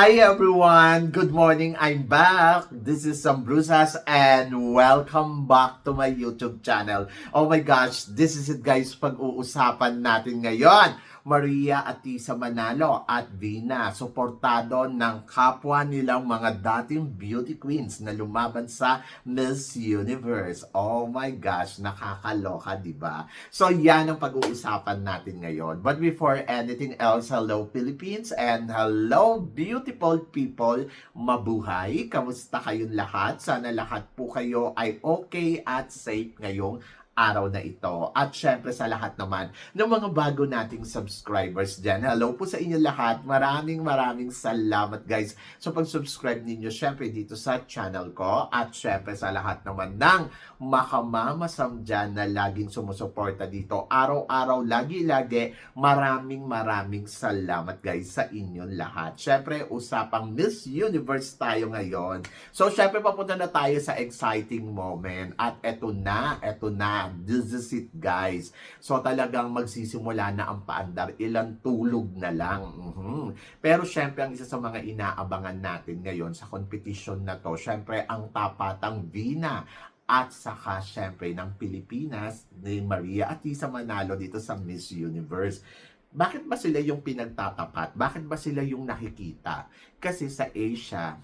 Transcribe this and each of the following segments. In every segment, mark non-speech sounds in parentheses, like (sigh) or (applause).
Hi everyone! Good morning! I'm back! This is Sam Brusas and welcome back to my YouTube channel. Oh my gosh, this is it guys, pag-uusapan natin ngayon. Maria Atisa Manalo at Vina, suportado ng kapwa nilang mga dating beauty queens na lumaban sa Miss Universe. Oh my gosh, nakakaloka, di ba? So yan ang pag-uusapan natin ngayon. But before anything else, hello Philippines and hello beautiful people. Mabuhay! Kamusta kayong lahat? Sana lahat po kayo ay okay at safe ngayong araw na ito. At syempre sa lahat naman ng mga bago nating subscribers dyan. Hello po sa inyo lahat. Maraming maraming salamat guys sa pag-subscribe ninyo syempre dito sa channel ko. At syempre sa lahat naman ng makamamasam dyan na laging sumusuporta dito. Araw-araw, lagi-lagi. Maraming maraming salamat guys sa inyong lahat. Syempre usapang Miss Universe tayo ngayon. So syempre papunta na tayo sa exciting moment. At eto na, eto na. This is it guys. So talagang magsisimula na ang paandar. Ilang tulog na lang. Mhm. Pero syempre ang isa sa mga inaabangan natin ngayon sa competition na to, syempre ang tapatang Vina at saka syempre ng Pilipinas ni Maria Atisa Manalo dito sa Miss Universe. Bakit ba sila yung pinagtatapat? Bakit ba sila yung nakikita? Kasi sa Asia,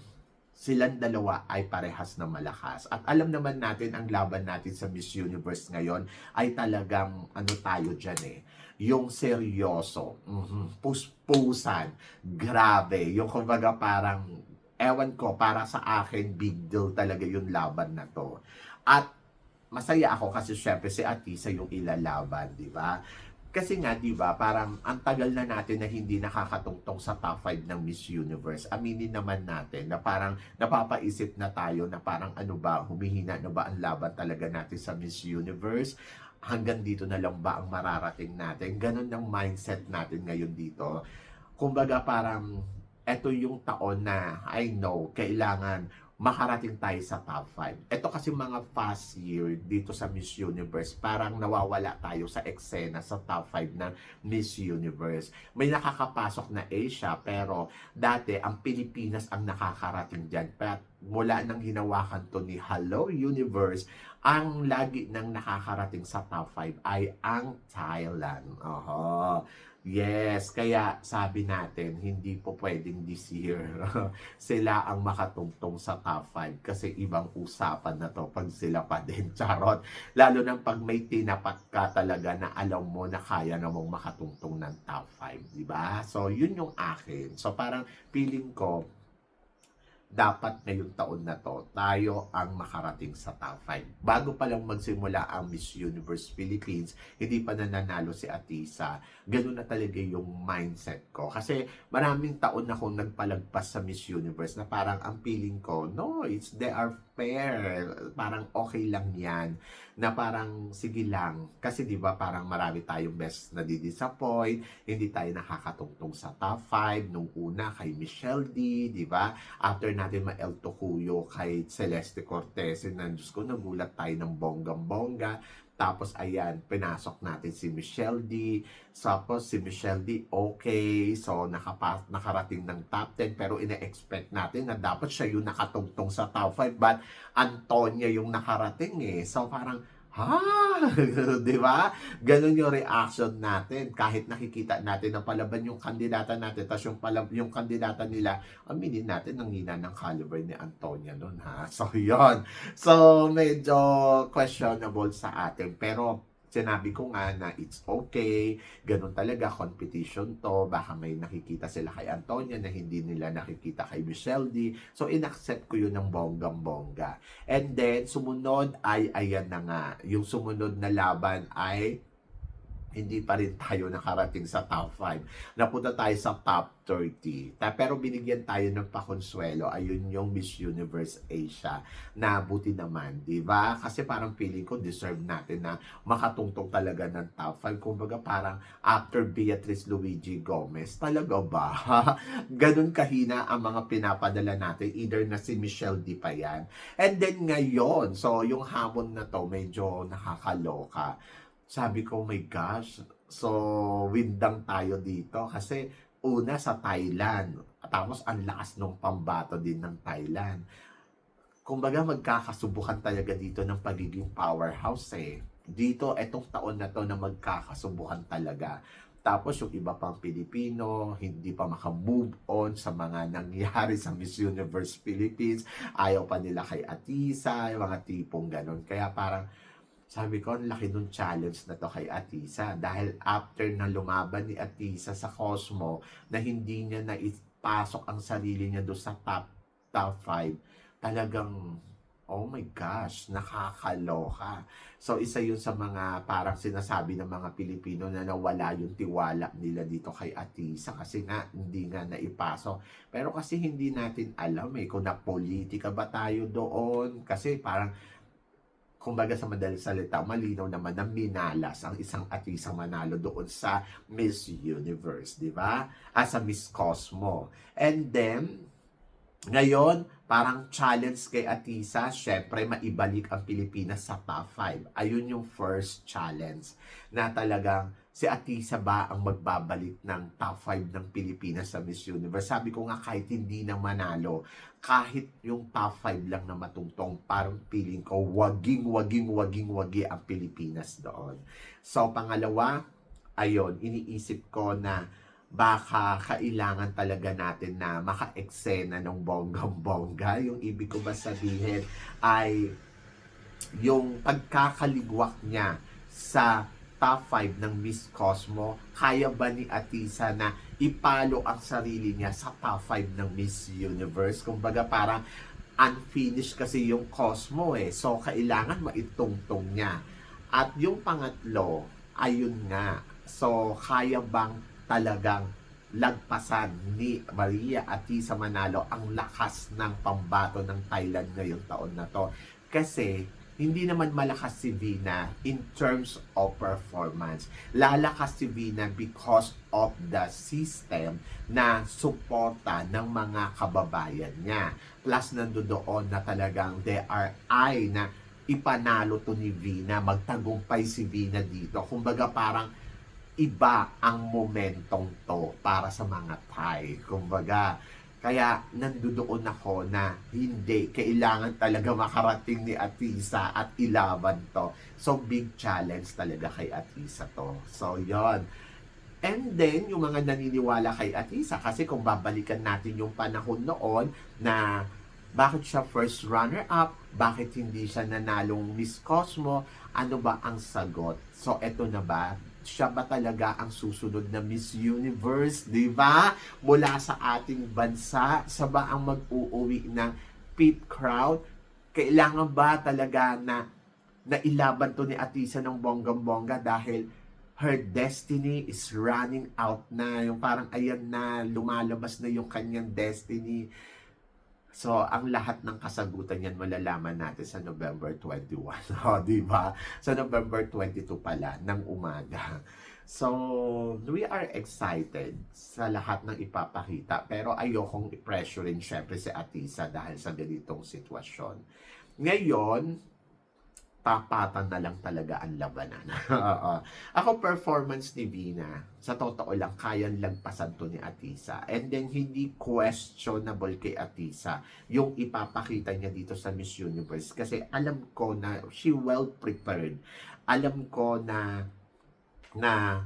silang dalawa ay parehas na malakas. At alam naman natin ang laban natin sa Miss Universe ngayon ay talagang ano tayo dyan eh. Yung seryoso, mhm, puspusan, grabe. Yung kumbaga parang, ewan ko, para sa akin, big deal talaga yung laban na to. At masaya ako kasi syempre si Atisa yung ilalaban, di ba? Kasi nga, di ba, parang ang tagal na natin na hindi nakakatungtong sa top 5 ng Miss Universe. Aminin naman natin na parang napapaisip na tayo na parang ano ba, humihina na ba ang laban talaga natin sa Miss Universe? Hanggang dito na lang ba ang mararating natin? Ganon ang mindset natin ngayon dito. Kumbaga parang, eto yung taon na I know, kailangan makarating tayo sa top 5. Ito kasi mga past year dito sa Miss Universe, parang nawawala tayo sa eksena sa top 5 ng Miss Universe. May nakakapasok na Asia, pero dati ang Pilipinas ang nakakarating dyan. Pero mula nang hinawakan to ni Hello Universe, ang lagi nang nakakarating sa top 5 ay ang Thailand. Oho. Yes, kaya sabi natin, hindi po pwedeng this year (laughs) sila ang makatungtong sa top 5 kasi ibang usapan na to pag sila pa din. (laughs) Charot. Lalo na pag may tinapat ka talaga na alam mo na kaya namang makatungtong ng top 5, di ba? So, yun yung akin. So, parang feeling ko, dapat ngayong taon na to, tayo ang makarating sa top 5. Bago pa lang magsimula ang Miss Universe Philippines, hindi pa nananalo si Atisa. Ganun na talaga yung mindset ko. Kasi maraming taon na akong nagpalagpas sa Miss Universe na parang ang feeling ko, no, it's they are fair. Parang okay lang yan. Na parang sige lang. Kasi di ba parang marami tayong best na di-disappoint. Hindi tayo nakakatungtong sa top 5. Nung una kay Michelle D, di ba? After natin ma-El Tocuyo kay Celeste Cortez. Na Diyos ko, nagulat tayo ng bonggang-bongga. Tapos ayan, pinasok natin si Michelle D. Tapos si Michelle D, okay. So nakapa, nakarating ng top 10 pero ina-expect natin na dapat siya yung nakatungtong sa top 5 but Antonia yung nakarating eh. So parang ha? (laughs) Di ba? Ganun yung reaction natin. Kahit nakikita natin na palaban yung kandidata natin, tapos yung, palab- yung kandidata nila, aminin natin ang hina ng caliber ni Antonia nun ha. (laughs) So, yon So, medyo questionable sa atin. Pero, sinabi ko nga na it's okay, ganun talaga, competition to, baka may nakikita sila kay Antonia na hindi nila nakikita kay Michelle D. So, inaccept ko yun ng bonggang-bongga. And then, sumunod ay, ayan na nga, yung sumunod na laban ay hindi pa rin tayo nakarating sa top 5. Napunta tayo sa top 30. Ta- Pero binigyan tayo ng pakonsuelo. Ayun yung Miss Universe Asia. Na buti naman, di ba? Kasi parang feeling ko deserve natin na makatungtong talaga ng top 5. Kumbaga parang after Beatrice Luigi Gomez, talaga ba? (laughs) Ganun kahina ang mga pinapadala natin. Either na si Michelle Di pa yan. And then ngayon, so yung hamon na to medyo nakakaloka sabi ko, oh my gosh, so windang tayo dito kasi una sa Thailand. Tapos ang lakas ng pambato din ng Thailand. Kumbaga magkakasubukan talaga dito ng pagiging powerhouse eh. Dito, etong taon na to na magkakasubukan talaga. Tapos yung iba pang Pilipino, hindi pa makamove on sa mga nangyari sa Miss Universe Philippines. Ayaw pa nila kay Atisa, yung mga tipong ganun. Kaya parang, sabi ko, ang laki nung challenge na to kay Atisa. Dahil after na lumaban ni Atisa sa Cosmo, na hindi niya naipasok ang sarili niya doon sa top, top 5, talagang, oh my gosh, nakakaloka. So, isa yun sa mga parang sinasabi ng mga Pilipino na nawala yung tiwala nila dito kay Atisa kasi nga hindi nga naipasok. Pero kasi hindi natin alam eh kung na politika ba tayo doon. Kasi parang kumbaga sa madaling salita, malinaw naman na minalas ang isang atisang manalo doon sa Miss Universe, di ba? As a Miss Cosmo. And then, ngayon, parang challenge kay Atisa, syempre maibalik ang Pilipinas sa top 5. Ayun yung first challenge na talagang si Atisa ba ang magbabalik ng top 5 ng Pilipinas sa Miss Universe. Sabi ko nga kahit hindi na manalo, kahit yung top 5 lang na matungtong, parang feeling ko waging, waging, waging, wagi ang Pilipinas doon. So, pangalawa, ayun, iniisip ko na baka kailangan talaga natin na maka-eksena ng bonggang-bongga. Yung ibig ko ba sabihin ay yung pagkakaligwak niya sa top 5 ng Miss Cosmo, kaya ba ni Atisa na ipalo ang sarili niya sa top 5 ng Miss Universe? Kumbaga parang unfinished kasi yung Cosmo eh. So, kailangan maitungtong niya. At yung pangatlo, ayun nga. So, kaya bang talagang lagpasan ni Maria Atisa Manalo ang lakas ng pambato ng Thailand ngayong taon na to. Kasi hindi naman malakas si Vina in terms of performance. Lalakas si Vina because of the system na suporta ng mga kababayan niya. Plus nandoon na talagang there are I na ipanalo to ni Vina, magtagumpay si Vina dito. Kumbaga parang iba ang momentong to para sa mga Thai. Kumbaga, kaya nandoon ako na hindi, kailangan talaga makarating ni Atisa at ilaban to. So, big challenge talaga kay Atisa to. So, yon And then, yung mga naniniwala kay Atisa, kasi kung babalikan natin yung panahon noon na bakit siya first runner-up, bakit hindi siya nanalong Miss Cosmo, ano ba ang sagot? So, eto na ba? Siya ba talaga ang susunod na Miss Universe, di ba? Mula sa ating bansa, sa ba ang mag-uuwi ng peep crowd? Kailangan ba talaga na nailaban to ni Atisa ng bonggang-bongga dahil her destiny is running out na. Yung parang ayan na, lumalabas na yung kanyang destiny. So, ang lahat ng kasagutan yan malalaman natin sa November 21. (laughs) O, di ba? Sa November 22 pala, ng umaga. So, we are excited sa lahat ng ipapakita. Pero ayokong i-pressure rin syempre si Atisa dahil sa ganitong sitwasyon. Ngayon, tapatan na lang talaga ang labanan. (laughs) Oo. Ako performance ni Vina, sa totoo lang, kayang lagpasan to ni Atisa. And then, hindi questionable kay Atisa yung ipapakita niya dito sa Miss Universe. Kasi alam ko na she well prepared. Alam ko na na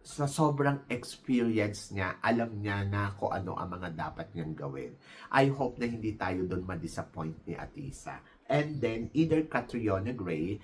sa sobrang experience niya, alam niya na kung ano ang mga dapat niyang gawin. I hope na hindi tayo doon ma-disappoint ni Atisa. And then, either Catriona Gray,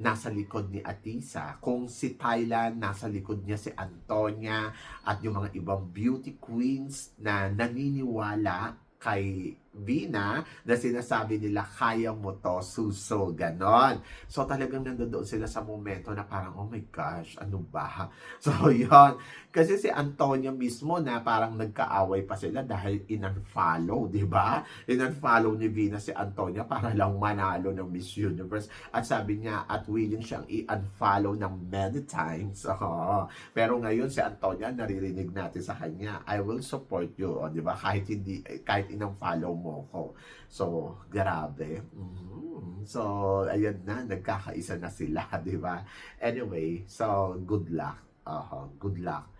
nasa likod ni Atisa. Kung si Thailand, nasa likod niya si Antonia at yung mga ibang beauty queens na naniniwala kay Vina na sinasabi nila kaya mo to, suso, ganon. So talagang nandoon sila sa momento na parang, oh my gosh, ano ba? (laughs) So yon Kasi si Antonio mismo na parang nagkaaway pa sila dahil in-unfollow, di ba? In-unfollow ni Vina si Antonia para lang manalo ng Miss Universe. At sabi niya, at willing siyang i-unfollow ng many times. (laughs) Oh. Pero ngayon si Antonia, naririnig natin sa kanya, I will support you, oh, di ba? Kahit hindi, kahit in-unfollow mo ko. So, grabe. Mhm. So, ayun na, nagkakaisa na sila, (laughs) di ba? Anyway, so, good luck. Uh, good luck.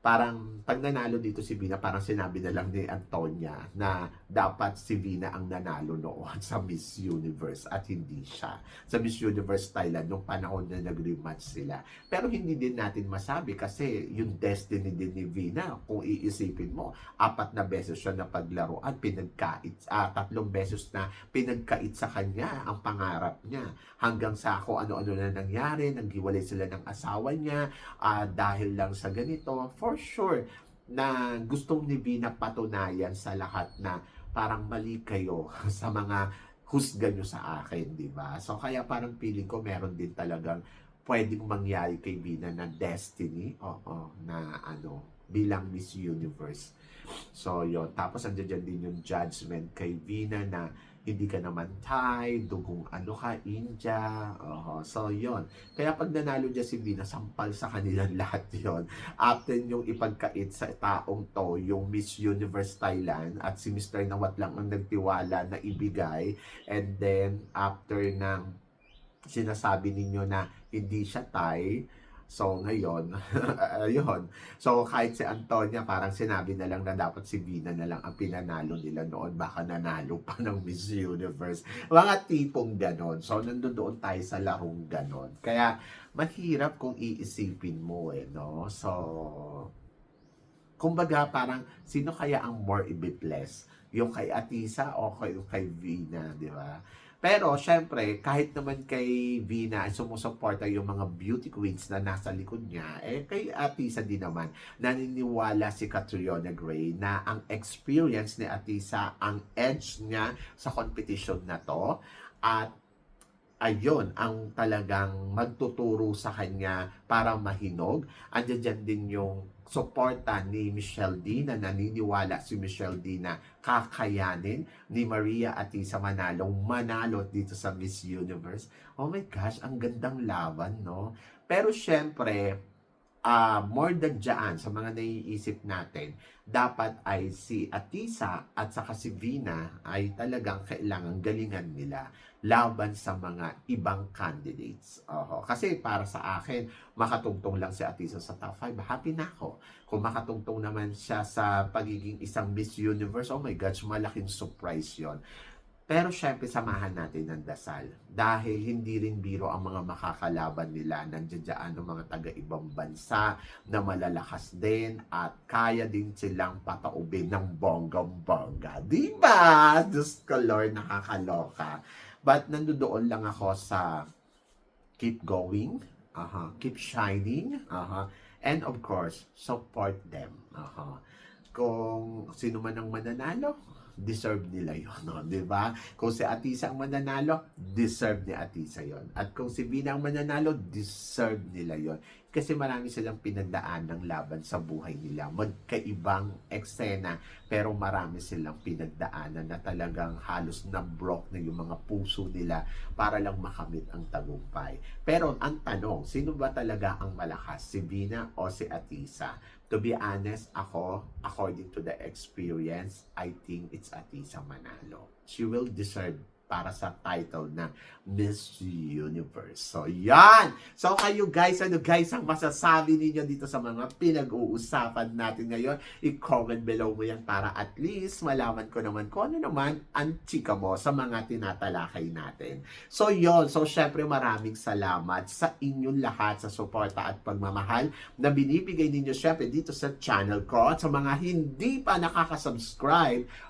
Parang pag nanalo dito si Vina, parang sinabi na lang ni Antonia na dapat si Vina ang nanalo noon (laughs) sa Miss Universe at hindi siya. Sa Miss Universe Thailand, nung panahon na nag-rematch sila. Pero hindi din natin masabi kasi yung destiny din ni Vina, kung iisipin mo, apat na beses siya na paglaruan, pinagkait, ah, tatlong beses na pinagkait sa kanya ang pangarap niya. Hanggang sa kung ano-ano na nangyari, naghiwalay sila ng asawa niya, ah, dahil lang sa ganito, for sure, na gustong ni Vina patunayan sa lahat na parang mali kayo (laughs) sa mga husga nyo sa akin, di ba? So, kaya parang feeling ko meron din talagang pwedeng mangyari kay Vina na destiny, oo, na ano, bilang Miss Universe. So, yon Tapos, andyan din yung judgment kay Vina na hindi ka naman Thai, dugong ano ka, India. Oo. So, yon Kaya pag nanalo dyan si Vina, sampal sa kanilang (laughs) lahat yon After yung ipagkait sa taong to, yung Miss Universe Thailand at si Mr. Nawat lang ang nagtiwala na ibigay. And then, after ng sinasabi ninyo na hindi siya Thai, So, ngayon, ayun. (laughs) So, kahit si Antonia, parang sinabi na lang na dapat si Vina na lang ang pinanalo nila noon. Baka nanalo pa ng Miss Universe. Mga tipong ganon. So, nandun doon tayo sa larong ganon. Kaya, mahirap kung iisipin mo eh, no? So, kumbaga parang, sino kaya ang more ibibless? Yung kay Atisa o kay, kay Vina, di ba? Pero, syempre, kahit naman kay Vina ay sumusuporta yung mga beauty queens na nasa likod niya, eh, kay Atisa din naman, naniniwala si Catriona Gray na ang experience ni Atisa, ang edge niya sa competition na to, at ayun, ang talagang magtuturo sa kanya para mahinog. Andiyan din yung suporta ni Michelle D na naniniwala si Michelle D na kakayanin ni Maria Atisa Manalo manalo dito sa Miss Universe. Oh my gosh, ang gandang laban, no? Pero syempre, ah more than dyan, sa mga naiisip natin, dapat ay si Atisa at saka si Vina ay talagang kailangan galingan nila laban sa mga ibang candidates. Oho. Kasi para sa akin, makatungtong lang si Atisa sa top 5, happy na ako. Kung makatungtong naman siya sa pagiging isang Miss Universe, oh my gosh, malaking surprise yon. Pero syempre, samahan natin ng dasal. Dahil hindi rin biro ang mga makakalaban nila. Nandiyan ang mga taga-ibang bansa na malalakas din at kaya din silang pataubin ng bonggang-bongga. Di ba? Diyos ko, Lord, nakakaloka. But nandoon lang ako sa keep going, aha, keep shining, aha, and of course, support them. Aha. Kung sino man ang mananalo, deserve nila yon, no? (laughs) 'di ba? Kung si Atisa ang mananalo, deserve ni Atisa yon. At kung si Bina ang mananalo, deserve nila yon. Kasi marami silang pinagdaan ng laban sa buhay nila. Magkaibang eksena, pero marami silang pinagdaanan na talagang halos na broke na yung mga puso nila para lang makamit ang tagumpay. Pero ang tanong, sino ba talaga ang malakas? Si Bina o si Atisa? To be honest, ako, according to the experience, I think it's Atisa Manalo. She will deserve para sa title na Miss Universe. So, yan! So, kayo guys, ano guys ang masasabi ninyo dito sa mga pinag-uusapan natin ngayon? I-comment below mo yan para at least malaman ko naman kung ano naman ang chika mo sa mga tinatalakay natin. So, yon So, syempre maraming salamat sa inyong lahat sa suporta at pagmamahal na binibigay ninyo syempre dito sa channel ko. At sa mga hindi pa nakaka-subscribe,